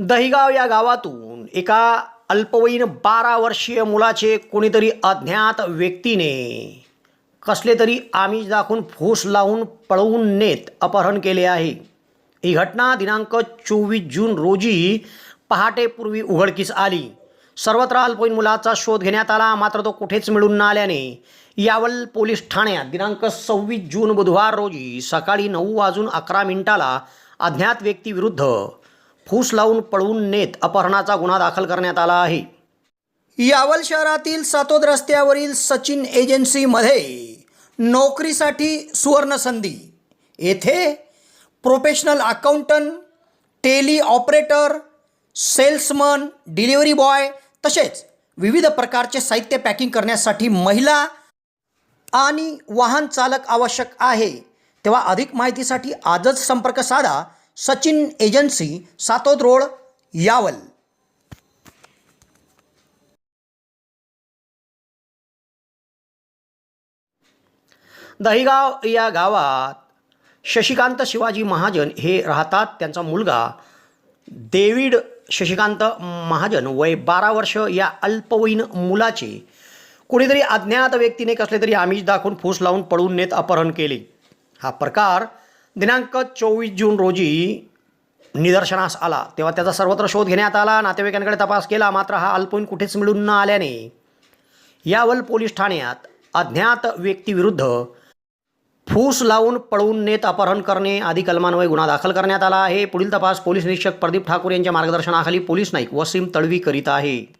दहिगाव या गावातून एका अल्पवयीन बारा वर्षीय मुलाचे कोणीतरी अज्ञात व्यक्तीने कसले तरी आमिष दाखवून फूस लावून पळवून नेत अपहरण केले आहे. ही घटना दिनांक चोवीस जून रोजी पहाटेपूर्वी उघडकीस आली. सर्वत्र अल्पवयीन मुलाचा शोध घेण्यात आला मात्र तो कुठेच मिळून न आल्याने यावल पोलीस ठाण्यात दिनांक सव्वीस जून बुधवार रोजी सकाळी नऊ वाजून अकरा मिनिटाला अज्ञात व्यक्तीविरुद्ध फूस लावून पळवून नेत अपहरणाचा गुन्हा दाखल करण्यात आला आहे. यावल शहरातील सातोद रस्त्यावरील सचिन एजन्सीमध्ये नोकरीसाठी सुवर्ण संधी येथे professional accountant tally operator salesman delivery boy तसेच विविध प्रकारचे साहित्य पॅकिंग करण्यासाठी महिला आणि वाहन चालक आवश्यक आहे. तेव्हा अधिक माहितीसाठी आजच संपर्क साधा. Sachin agency Satod road Yawal. Dahigaon या गावात शशिकांत शिवाजी महाजन हे राहतात. त्यांचा मुलगा डेव्हिड शशिकांत महाजन वय बारा वर्ष. या अल्पवयीन मुलाचे कोणीतरी अज्ञात व्यक्तीने कसले तरी आमिष दाखवून फूस लावून पळून नेत अपहरण केले. हा प्रकार दिनांक चोवीस जून रोजी निदर्शनास आला. तेव्हा त्याचा सर्वत्र शोध घेण्यात आला. नातेवाईकांकडे तपास केला. मात्र हा अल्पवयीन कुठेच मिळून न आल्याने यावल पोलीस ठाण्यात अज्ञात व्यक्तीविरुद्ध फूस लावून पळवून नेत अपहरण करणे आदी कलमान्वये गुन्हा दाखल करण्यात आला आहे. पुढील तपास पोलीस निरीक्षक प्रदीप ठाकूर यांच्या मार्गदर्शनाखाली पोलीस नाईक वसीम तळवी करीत आहे.